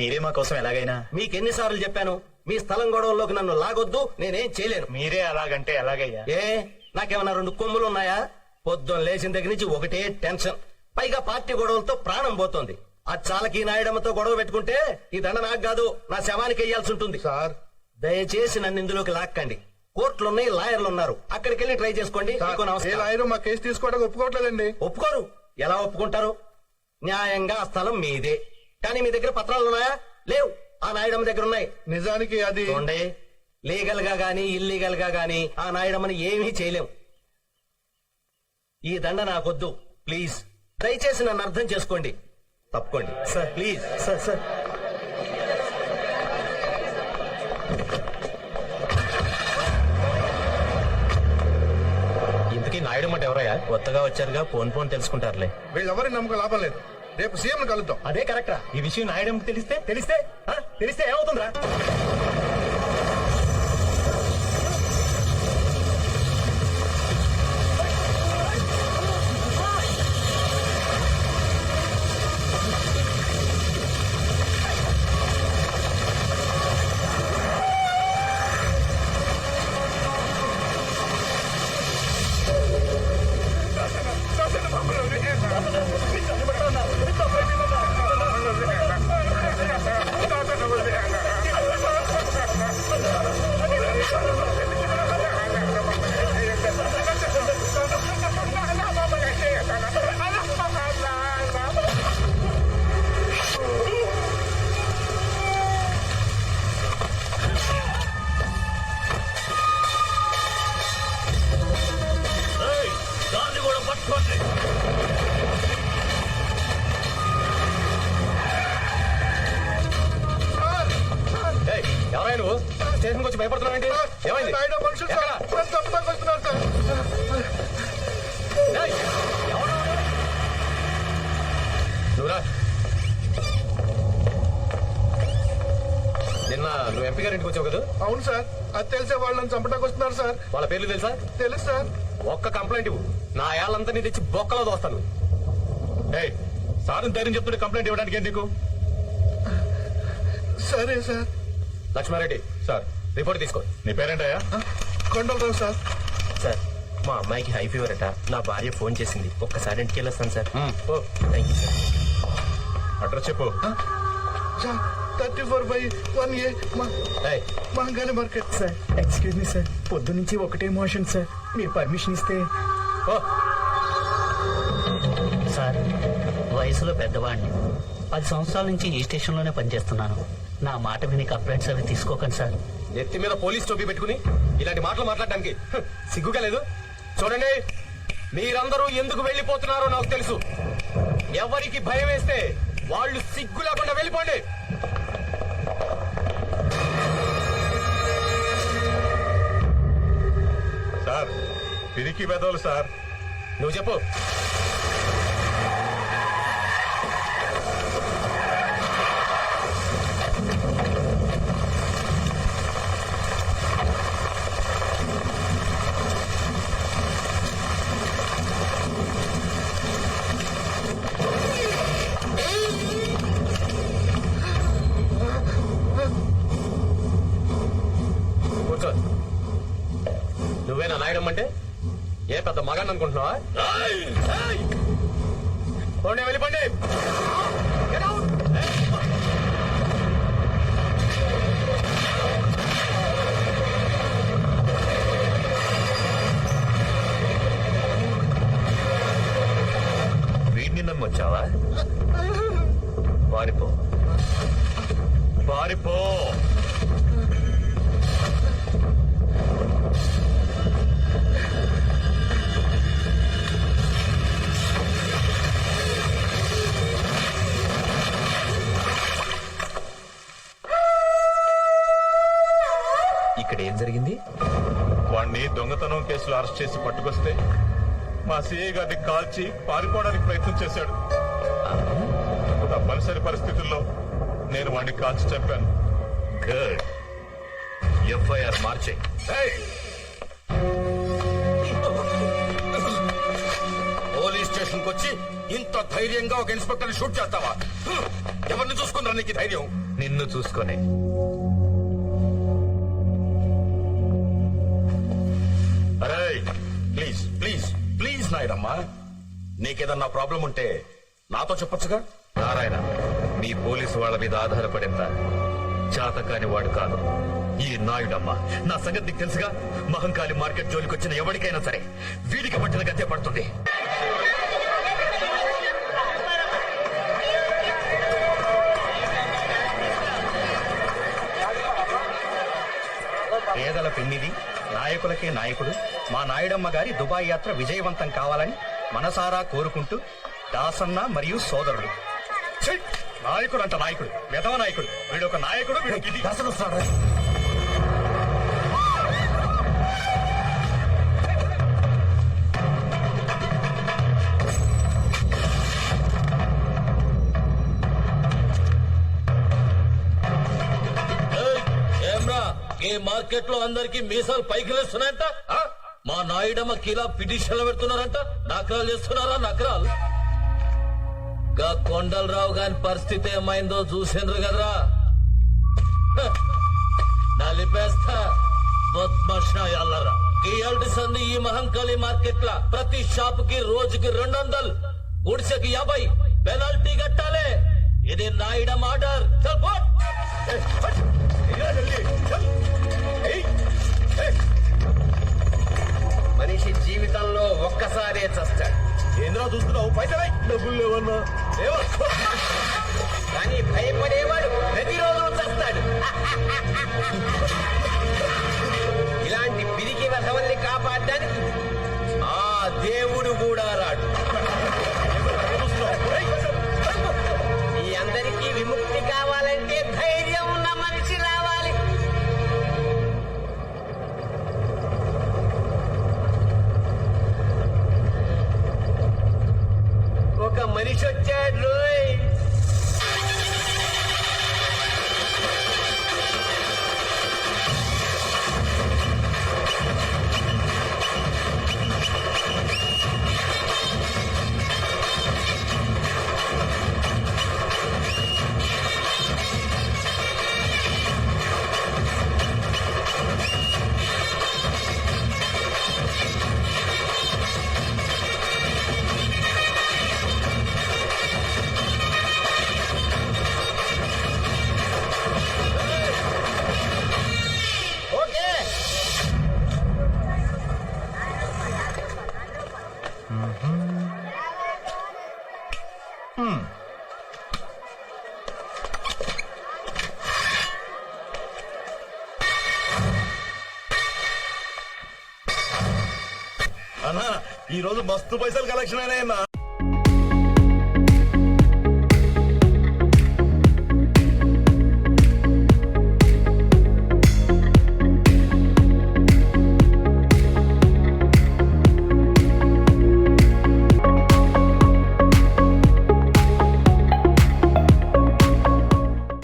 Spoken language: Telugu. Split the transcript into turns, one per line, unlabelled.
మీరే మా కోసం ఎలాగైనా
మీకెన్నిసార్లు చెప్పాను? మీ స్థలం గొడవల్లోకి నన్ను లాగొద్దు నేనేం చేయలేను.
మీరే అలాగంటే ఎలాగయ్యా?
ఏ? నాకేమన్నా రెండు కొమ్ములు ఉన్నాయా పొద్దున్న లేచిన దగ్గర నుంచి ఒకటే టెన్షన్. పైగా పార్టీ గొడవలతో ప్రాణం పోతోంది. ఆ చాలకి నాయడమ్మతో గొడవ పెట్టుకుంటే ఈ దండ నాకు కాదు నా శవానికి వెయ్యాల్సి ఉంటుంది.
సార్.
దయచేసి నన్ను ఇందులోకి లాక్కండి. కోర్టులున్నాయి లాయర్లు ఉన్నారు అక్కడికి వెళ్ళి ట్రై చేసుకోండి. మీకు
ఏ
నమస్కారం.
లాయరు? మా కేసు తీసుకోవడానికి ఒప్పుకోవట్లేదండి.
ఒప్పుకోరు. ఎలా ఒప్పుకుంటారు? న్యాయంగా ఆ స్థలం మీదే. కానీ మీ దగ్గర పత్రాలు ఉన్నాయా? లేవు. ఆ నాయడమ్మ దగ్గర ఉన్నాయి.
నిజానికి అది
చూడండి. లీగల్గా గాని ఇల్లీగల్గా గాని ఆ నాయడమ్మని ఏమీ చేయలేం ఈ దండ నాకొద్దు. ప్లీజ్. దయచేసి నన్ను అర్థం చేసుకోండి. తప్పుకోండి. Sir please. Sir sir.
ఇంతకీ నాయుడు అంటే ఎవరయ్యా?
కొత్తగా వచ్చారుగా ఫోన్ ఫోన్ తెలుసుకుంటారులే.
వీళ్ళెవరి నమ్మకం లాభం లేదు. రేపు సీఎం కలుద్దాం
అదే కరెక్ట్ రా ఈ విషయం నాయడం తెలిస్తే తెలిస్తే ఆ? తెలిస్తే ఏమవుతుందిరా ఎవరయ్యా నువ్వు? స్టేషన్కి వచ్చి భయపడుతున్నావు ఏంటి? ఏమైంది? నువ్వురా నిన్న నువ్వు ఎంపీ గారి ఇంటికి వచ్చావు కదా?
అవును సార్ అది తెలిసే వాళ్ళు నన్ను చంపడానికి వస్తున్నారు సార్.
వాళ్ళ పేర్లు తెలుసా?
తెలుసు సార్.
ఒక్క కంప్లైంట్ ఇవ్వు. నా ఏళ్ళంతా నీ తెచ్చి బొక్కలో దోస్తాను. ఏయ్ సార్ ధైర్యం చెప్తుంటే కంప్లైంట్ ఇవ్వడానికి ఏంటి నీకు
సరే సార్.
లక్ష్మారెడ్డి సార్ రిపోర్ట్ తీసుకో. నీ పేరేంటయ్యా?
కొండలరావు సార్.
సార్ మా అమ్మాయికి హై ఫీవర్ అట. నా భార్య ఫోన్ చేసింది. ఒక్కసారి ఇంటికి వెళ్ళొస్తాను sir.
Oh
thank you sir
address చెప్పు.
Thirty four by one A Mangali market
sir. Excuse me sir. పొద్దు నుంచి ఒకటే మోషన్ సార్. మీరు పర్మిషన్ ఇస్తే
ఓ.
సార్ వయసులో పెద్దవాడిని. పది సంవత్సరాల నుంచి ఈ స్టేషన్లోనే పనిచేస్తున్నాను. నా మాట విని కంప్లైంట్స్ అవి తీసుకోకండి సార్.
నెత్తి మీద పోలీస్ టోపీ పెట్టుకుని ఇలాంటి మాటలు మాట్లాడడానికి. హ్, సిగ్గుగా లేదు. చూడండి మీరందరూ ఎందుకు వెళ్ళిపోతున్నారో నాకు తెలుసు. ఎవరికి భయం వేస్తే వాళ్ళు సిగ్గు లేకుండా వెళ్ళిపోండి.
సార్ పిరికి వెదవులు సార్.
నువ్వు చెప్పు. మగాన్ని అనుకుంటున్నావా? పోండి వెళ్ళిపోండి. వీడిని నమ్మొచ్చావా పారిపో పారిపో
దొంగతనం కేసులో అరెస్ట్ చేసి పట్టుకొస్తే మా సిఐ గారిని కాల్చి పారిపోవడానికి ప్రయత్నం చేశాడు. తప్పనిసరి పరిస్థితుల్లో నేను వాణ్ణి కాల్చి చంపాను.
గుడ్ ఎఫ్ఐఆర్ మార్చే.
పోలీస్ స్టేషన్ వచ్చి ఇంత ధైర్యంగా ఒక ఇన్స్పెక్టర్ షూట్ చేస్తావా. ఎవరిని చూసుకుంటారా నీకు ధైర్యం?
నిన్ను చూసుకొని.
నాయుడమ్మా నీకేదన్నా ప్రాబ్లం ఉంటే నాతో చెప్పొచ్చుగా?
నారాయణ మీ పోలీసు వాళ్ళ మీద ఆధారపడిందా చాతకాని వాడు కాదు. ఈ నాయుడమ్మ నా సంగతి నీకు తెలుసుగా? మహంకాళి మార్కెట్ జోలికి వచ్చిన ఎవరికైనా సరే వీడికి పట్టిన గతే పడుతుంది.
పేదల పెన్నిది? నాయకులకే నాయకుడు. మా నాయుడమ్మ గారి దుబాయ్ యాత్ర విజయవంతం కావాలని మనసారా కోరుకుంటూ దాసన్న మరియు సోదరుడు. నాయకుడు. అంట నాయకుడు. మెదవ నాయకుడు వీడు ఒక నాయకుడు వీడు ఇది.
వస్తాడు మార్కెట్లో అందరికి మీసాలు పైకి లేస్తున్నాయంట మా నాయుడమ్మ కిలా పిటిషన్లు పెడుతున్నారంట నకరాలు చేస్తున్నారా నకరాలు గా కొండలరావు గాని పరిస్థితి ఏమైందో చూసిండ్రు కదరా నలిపేస్తా బద్మాషాయాలరా ఈ సంది ఈ మహంకాళి మార్కెట్లా ప్రతి షాప్కి రోజుకి రెండు వందలు గుడిసెకి యాభై పెనాల్టీ కట్టాలి ఇది నాయుడమ్ ఆర్డర్ చల్
మనిషి జీవితంలో ఒక్కసారే చస్తాడు.
ఏంద్రా చూస్తున్నావు? పైసలై డబ్బులు లేవన్నా?
కానీ భయపడేవాడు ప్రతిరోజు చస్తాడు. ఇలాంటి పిరికి వధవల్ని కాపాడడానికి ఆ దేవుడు కూడా ఒక మనిషి వచ్చాడు రోయ్
ఈ రోజు మస్తు పైసలు కలెక్షన్ అయినా